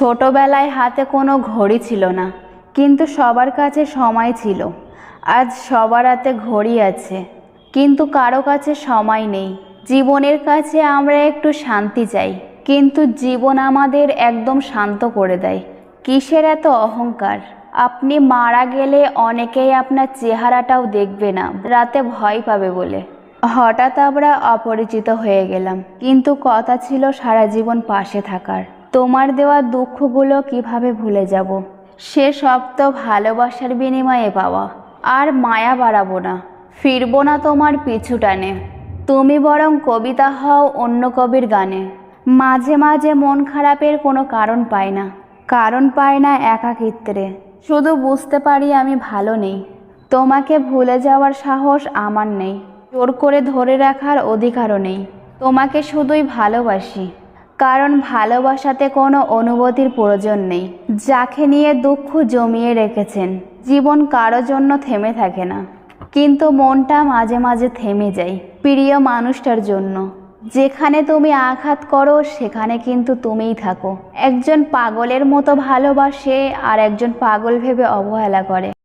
ছোটবেলায় হাতে কোনো ঘড়ি ছিল না, কিন্তু সবার কাছে সময় ছিল। আজ সবার হাতে ঘড়ি আছে, কিন্তু কারও কাছে সময় নেই। জীবনের কাছে আমরা একটু শান্তি চাই, কিন্তু জীবন আমাদের একদম শান্ত করে দেয়। কিসের এত অহংকার? আপনি মারা গেলে অনেকেই আপনার চেহারাটাও দেখবে না, রাতে ভয় পাবে বলে। হঠাৎ আমরা অপরিচিত হয়ে গেলাম, কিন্তু কথা ছিল সারা জীবন পাশে থাকার। তোমার দেওয়া দুঃখগুলো কীভাবে ভুলে যাব? সে সব তো ভালোবাসার বিনিময়ে পাওয়া। আর মায়া বাড়াবো না। ফিরবো না তোমার পিছু টানে। তুমি বরং কবিতা হও অন্য কবির গানে। মাঝে মাঝে মন খারাপের কোনো কারণ পাই না। কারণ পাই না একাকিত্রে শুধু বুঝতে পারি আমি ভালো নেই। তোমাকে ভুলে যাওয়ার সাহস আমার নেই। জোর করে ধরে রাখার অধিকারও নেই। তোমাকে শুধুই ভালোবাসি। কারণ ভালোবাসাতে কোনো অনুভূতির প্রয়োজন নেই। যাকে নিয়ে দুঃখ জমিয়ে রেখেছেন, জীবন কারও জন্য থেমে থাকে না। কিন্তু মনটা মাঝে মাঝে থেমে যায় প্রিয় মানুষটার জন্য। যেখানে তুমি আঘাত করো, সেখানে কিন্তু তুমিই থাকো। একজন পাগলের মতো ভালোবাসে আর একজন পাগল ভেবে অবহেলা করে।